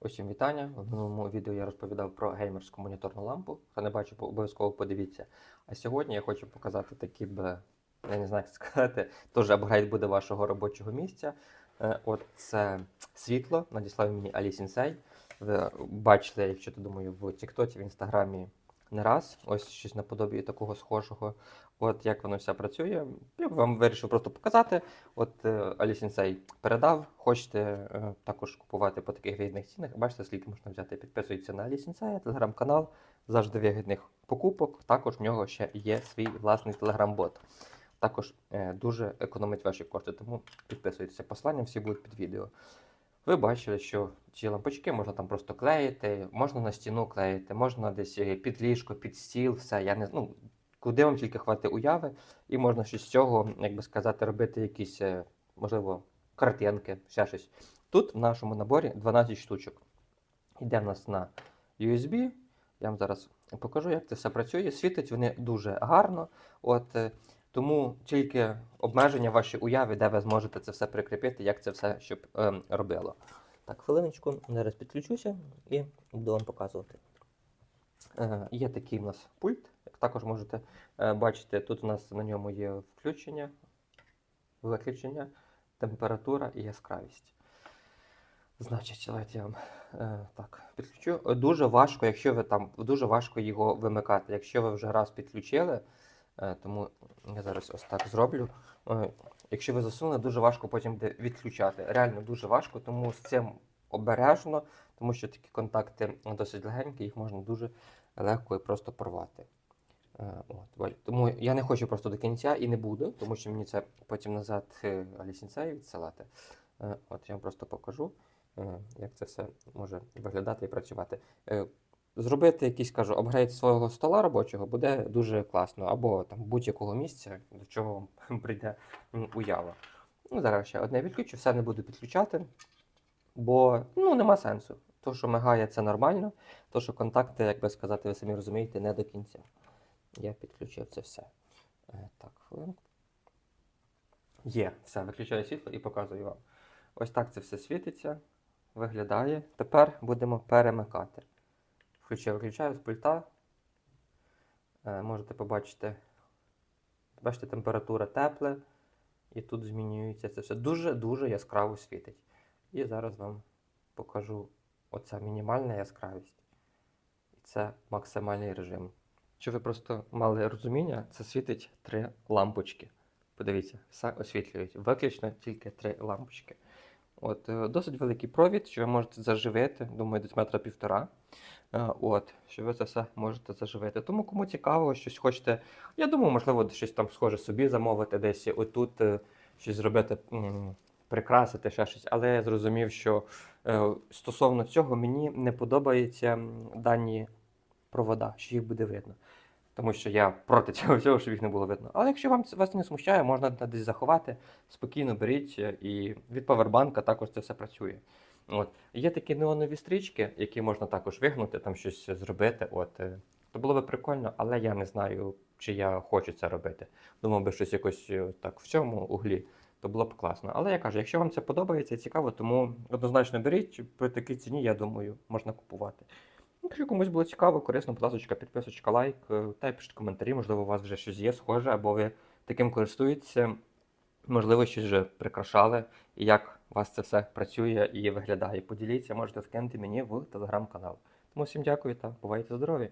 Усім вітання. В минулому відео я розповідав про геймерську моніторну лампу. Хто не бачив, обов'язково подивіться. А сьогодні я хочу показати такі б, я не знаю, як сказати, теж апгрейд буде вашого робочого місця. Е, От це світло надіслав мені Алі Сінсей. Ви бачили, якщо ти думаю, в Тіктоці, в Інстаграмі не раз. Ось щось наподобі такого схожого. От як воно все працює. Я вам вирішив просто показати. От е, Алі Сінсей передав. Хочете е, також купувати по таких вигідних цінах. Бачите, скільки можна взяти. Підписуйтесь на Алі Сінсея, телеграм-канал. Завжди вигідних покупок. Також в нього ще є свій власний телеграм-бот. Також е, дуже економить ваші кошти, тому підписуйтеся. Посилання всі будуть під відео. Ви бачили, що ці лампочки можна там просто клеїти, можна на стіну клеїти, можна десь е, під ліжко, під стіл, все. Я не ну, куди вам тільки хватить уяви, і можна щось з цього, як би сказати, робити якісь, е, можливо, картинки, ще щось. Тут в нашому наборі 12 штучок. Йде в нас на USB. Я вам зараз покажу, як це все працює. Світить вони дуже гарно. От, е, тому тільки обмеження ваші уяви, де ви зможете це все прикріпити, як це все щоб ем, робило. Так, хвилиночку, зараз підключуся і буду вам показувати. Е, є такий у нас пульт, як також можете е, бачити, тут у нас на ньому є включення, виключення, температура і яскравість. Значить, давайте я вам е, так підключу. Е, Дуже важко, якщо ви там дуже важко його вимикати. Якщо ви вже раз підключили, е, тому я зараз ось так зроблю. Е, якщо ви засунули, дуже важко потім відключати. Реально дуже важко, тому з цим обережно, тому що такі контакти досить легенькі, їх можна дуже легко і просто порвати. Е, От, тому я не хочу просто до кінця і не буду, тому що мені це потім назад е, Алісінцею відсилати. Е, От я вам просто покажу, е, як це все може виглядати і працювати. Зробити якийсь, кажу, апгрейд свого стола робочого буде дуже класно, або там будь-якого місця, до чого вам прийде уява. Ну, зараз ще одне відключу, все не буду підключати, бо ну, нема сенсу. То, що мигає, це нормально, то, що контакти, як би сказати, ви самі розумієте, не до кінця. Я підключив це все. Е, Так, хвилинку. Є, все, виключаю світло і показую вам. Ось так це все світиться, виглядає. Тепер будемо перемикати. Включаю, виключаю з пульта. Е, можете побачити, бачите, температура тепла. І тут змінюється це все. Дуже-дуже яскраво світить. І зараз вам покажу оця мінімальна яскравість. І це максимальний режим. Щоб ви просто мали розуміння, це світить три лампочки. Подивіться, все освітлюють. Виключно тільки три лампочки. От, е, досить великий провід, що ви можете заживити, думаю, десь метра півтора. Е, От, що ви це все можете заживити. Тому кому цікаво, щось хочете. Я думаю, можливо, щось там схоже собі замовити, десь отут е, щось зробити, прикрасити ще щось. Але я зрозумів, що е, стосовно цього мені не подобаються дані провода, що їх буде видно. Тому що я проти цього всього, щоб їх не було видно. Але якщо вам вас не смущає, можна десь заховати, спокійно беріть, і від павербанка також це все працює. От. Є такі неонові стрічки, які можна також вигнути, там щось зробити. От. е, То було би прикольно, але я не знаю, чи я хочу це робити. Думав би щось якось е, так в цьому углі, то було б класно. Але я кажу, якщо вам це подобається і цікаво, тому однозначно беріть. При такій ціні, я думаю, можна купувати. Якщо комусь було цікаво, корисно, будь ласка, підписочка, лайк, е, та пишіть коментарі, можливо, у вас вже щось є схоже, або ви таким користуєтеся, можливо, щось вже прикрашали, і як вас це все працює і виглядає. Поділіться, можете скинути мені в телеграм-канал. Тому всім дякую та бувайте здорові!